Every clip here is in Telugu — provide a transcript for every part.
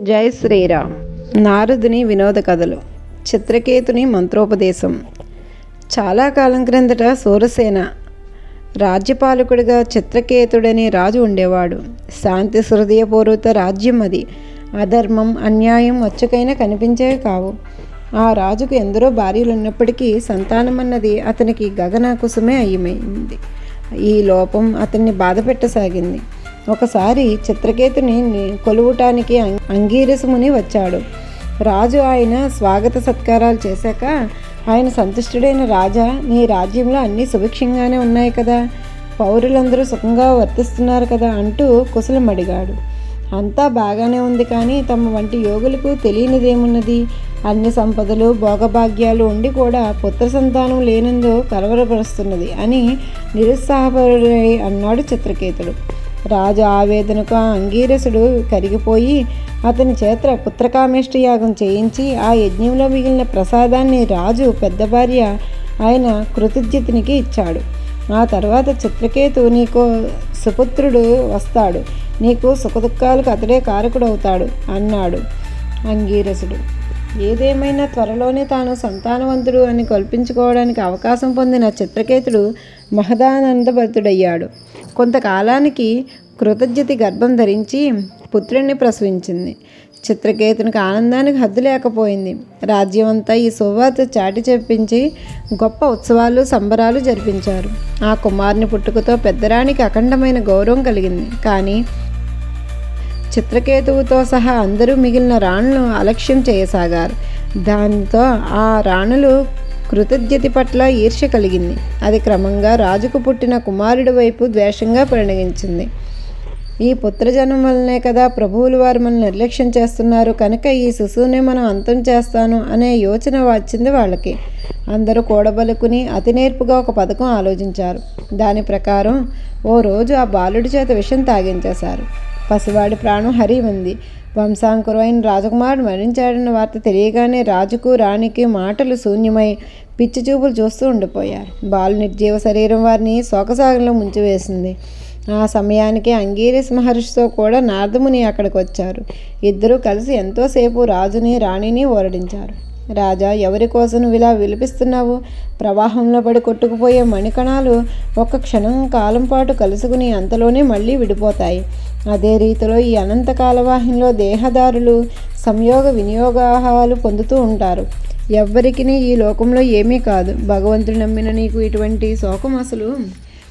జై శ్రీరామ్. నారదుని వినోద కథలు. చిత్రకేతుని మంత్రోపదేశం. చాలా కాలం క్రిందట సూరసేన రాజ్యపాలకుడిగా చిత్రకేతుడనే రాజు ఉండేవాడు. శాంతి హృదయపూర్వత రాజ్యం అది. అధర్మం అన్యాయం వచ్చకైనా కనిపించేవి కావు. ఆ రాజుకు ఎందరో భార్యలు ఉన్నప్పటికీ సంతానం అన్నది అతనికి గగన కుసుమే అయ్యమైంది. ఈ లోపం అతన్ని బాధ పెట్టసాగింది ఒకసారి చిత్రకేతుని కొలువటానికి అంగీరసుముని అంగీరసముని వచ్చాడు. రాజు ఆయన స్వాగత సత్కారాలు చేశాక ఆయన సంతుష్టుడైన రాజా నీ రాజ్యంలో అన్నీ సుభిక్షంగానే ఉన్నాయి కదా పౌరులందరూ సుఖంగా వర్తిస్తున్నారు కదా అంటూ కుశలం అడిగాడు అంతా బాగానే ఉంది కానీ తమ వంటి యోగులకు తెలియనిదేమున్నది? అన్ని సంపదలు భోగభాగ్యాలు ఉండి కూడా పుత్ర సంతానం లేనందు కలవరపరుస్తున్నది అని నిరుత్సాహపరుడై అన్నాడు చిత్రకేతుడు. రాజు ఆవేదనకు ఆ అంగీరసుడు కరిగిపోయి అతని చేత పుత్రకామేష్టి యాగం చేయించి ఆ యజ్ఞంలో మిగిలిన ప్రసాదాన్ని రాజు పెద్ద భార్య ఆయన కృతజ్ఞతనికి ఇచ్చాడు. ఆ తర్వాత చిత్రకేతు నీకు సుపుత్రుడు వస్తాడు. నీకు సుఖదుఖాలకు అతడే కారకుడవుతాడు అన్నాడు అంగీరసుడు. ఏదేమైనా త్వరలోనే తాను సంతానవంతుడు అని కల్పించుకోవడానికి అవకాశం పొందిన చిత్రకేతుడు మహదానందభరితుడయ్యాడు. కొంతకాలానికి కృతజ్ఞతి గర్భం ధరించి పుత్రుణ్ణి ప్రసవించింది. చిత్రకేతునికి ఆనందానికి హద్దు లేకపోయింది. రాజ్యమంతా ఈ శుభవార్త చాటి చెప్పించి గొప్ప ఉత్సవాలు సంబరాలు జరిపించారు. ఆ కుమారుని పుట్టుకతో పెద్దరానికి అఖండమైన గౌరవం కలిగింది. కానీ చిత్రకేతువుతో సహా అందరూ మిగిలిన రాణులను అలక్ష్యం చేయసాగారు. దాంతో ఆ రాణులు కృతజ్ఞతి పట్ల ఈర్ష్య కలిగింది. అది క్రమంగా రాజుకు పుట్టిన కుమారుడి వైపు ద్వేషంగా పరిణమించింది ఈ పుత్రజనం వల్లనే కదా ప్రభువులు వారు మనం నిర్లక్ష్యం చేస్తున్నారు. కనుక ఈ శిశువునే మనం అంతం చేస్తాను అనే యోచన వచ్చింది వాళ్ళకి. అందరూ కూడబలుకుని అతి నేర్పుగా ఒక పథకం ఆలోచించారు. దాని ప్రకారం ఓ రోజు ఆ బాలుడి చేత విషం తాగించేశారు. పసివాడి ప్రాణం హరి ఉంది. వంశాంకురైన రాజకుమారుడు మరణించాడన్న వార్త తెలియగానే రాజుకు రాణికి మాటలు శూన్యమై పిచ్చి చూపులు చూస్తూ ఉండిపోయారు. బాలు నిర్జీవ శరీరం వారిని శోకసాగంలో ముంచివేసింది. ఆ సమయానికి అంగీరస్ మహర్షితో కూడా నారదముని అక్కడికి వచ్చారు. ఇద్దరూ కలిసి ఎంతోసేపు రాజుని రాణిని ఓరడించారు. రాజా ఎవరి కోసం నువ్వు ఇలా విలిపిస్తున్నావు? ప్రవాహంలో పడి కొట్టుకుపోయే మణికణాలు ఒక్క క్షణం కాలం పాటు కలుసుకుని అంతలోనే మళ్ళీ విడిపోతాయి. అదే రీతిలో ఈ అనంత కాలవాహినిలో దేహదారులు సంయోగ వినియోగాలు పొందుతూ ఉంటారు. ఎవ్వరికి ఈ లోకంలో ఏమీ కాదు. భగవంతుడు నమ్మిన నీకు ఇటువంటి శోకం అసలు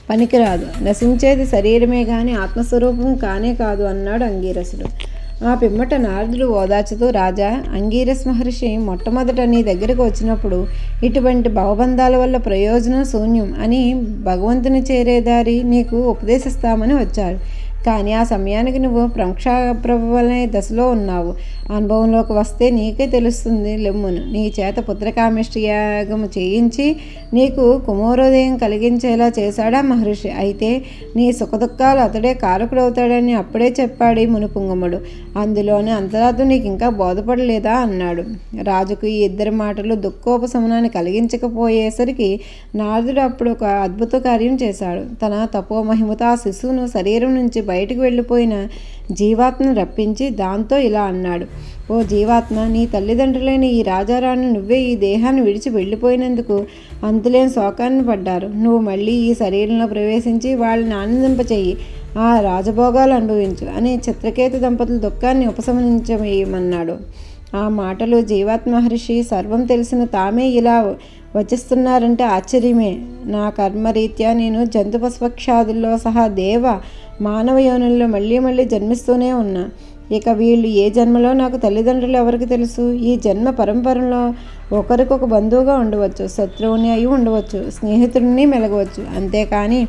పనికిరాదు. నశించేది శరీరమే కానీ ఆత్మస్వరూపం కానే కాదు అన్నాడు అంగీరసుడు. ఆ పిమ్మట నారదుడు ఓదార్చుతూ రాజా అంగీరస్ మహర్షి మొట్టమొదట నీ దగ్గరకు వచ్చినప్పుడు ఇటువంటి భవబంధాల వల్ల ప్రయోజనం శూన్యం అని భగవంతుని చేరేదారి నీకు ఉపదేశిస్తామని వచ్చాడు. కానీ ఆ సమయానికి నువ్వు ప్రక్షాప్రభలనే దశలో ఉన్నావు. అనుభవంలోకి వస్తే నీకే తెలుస్తుంది లెమ్మును. నీ చేత పుత్రకామిష్టయాగము చేయించి నీకు కుమారోదయం కలిగించేలా చేశాడా మహర్షి. అయితే నీ సుఖదుఖాలు అతడే కారకుడవుతాడని అప్పుడే చెప్పాడు మునుపుంగముడు. అందులోనే అంతరార్థం నీకు ఇంకా బోధపడలేదా? అన్నాడు. రాజుకు ఈ ఇద్దరి మాటలు దుఃఖోపశమనాన్ని కలిగించకపోయేసరికి నారదుడు అప్పుడు ఒక అద్భుత కార్యం చేశాడు. తన తపోమహిమతో ఆ శిశువును శరీరం నుంచి బయటకు వెళ్ళిపోయిన జీవాత్మను రప్పించి దాంతో ఇలా అన్నాడు ఓ జీవాత్మ నీ తల్లిదండ్రులైన ఈ రాజారాణి నువ్వే ఈ దేహాన్ని విడిచి వెళ్ళిపోయినందుకు అంతులేని శోకాన్ని పడ్డారు. నువ్వు మళ్ళీ ఈ శరీరంలో ప్రవేశించి వాళ్ళని ఆనందింపచేయి. ఆ రాజభోగాలు అనుభవించు అని చిత్రకేతు దంపతుల దుఃఖాన్ని ఉపశమనించమేయమన్నాడు. ఆ మాటలు జీవాత్మ మహర్షి సర్వం తెలిసిన తామే ఇలా వచిస్తున్నారంటే ఆశ్చర్యమే. నా కర్మరీత్యా నేను జంతు పశుపక్షాదుల్లో సహా దేవ మానవ యోనుల్లో మళ్ళీ మళ్ళీ జన్మిస్తూనే ఉన్నా. ఇక వీళ్ళు ఏ జన్మలో నాకు తల్లిదండ్రులు ఎవరికి తెలుసు? ఈ జన్మ పరంపరలో ఒకరికొక బంధువుగా ఉండవచ్చు శత్రువుని అయి ఉండవచ్చు స్నేహితుడిని మెలగవచ్చు. అంతేకాని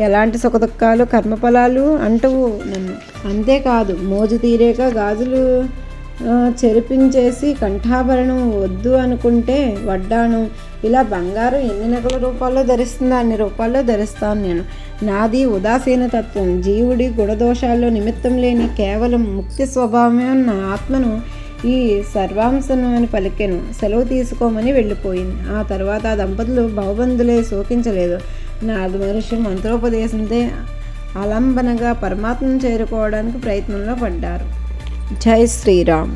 ఎలాంటి సుఖదుఖాలు కర్మఫలాలు అంటవు నన్ను. అంతేకాదు మోజు తీరేక గాజులు చెరిపించేసి కంఠాభరణం వద్దు అనుకుంటే వడ్డాను. ఇలా బంగారం ఎన్ని నగల రూపాల్లో ధరిస్తుందో? అన్ని రూపాల్లో ధరిస్తాను నేను. నాది ఉదాసీన తత్వం. జీవుడి గుణదోషాల్లో నిమిత్తం లేని కేవలం ముక్తి స్వభావమే ఉన్న ఆత్మను ఈ సర్వాంశను అని పలికెను. సెలవు తీసుకోమని వెళ్ళిపోయింది. ఆ తర్వాత ఆ దంపతులు భవబంధులే శోకించలేదు. నారద మహర్షి మంత్రోపదేశంతో అలంబనగా పరమాత్మను చేరుకోవడానికి ప్రయత్నంలో పడ్డారు. జై శ్రీరామ్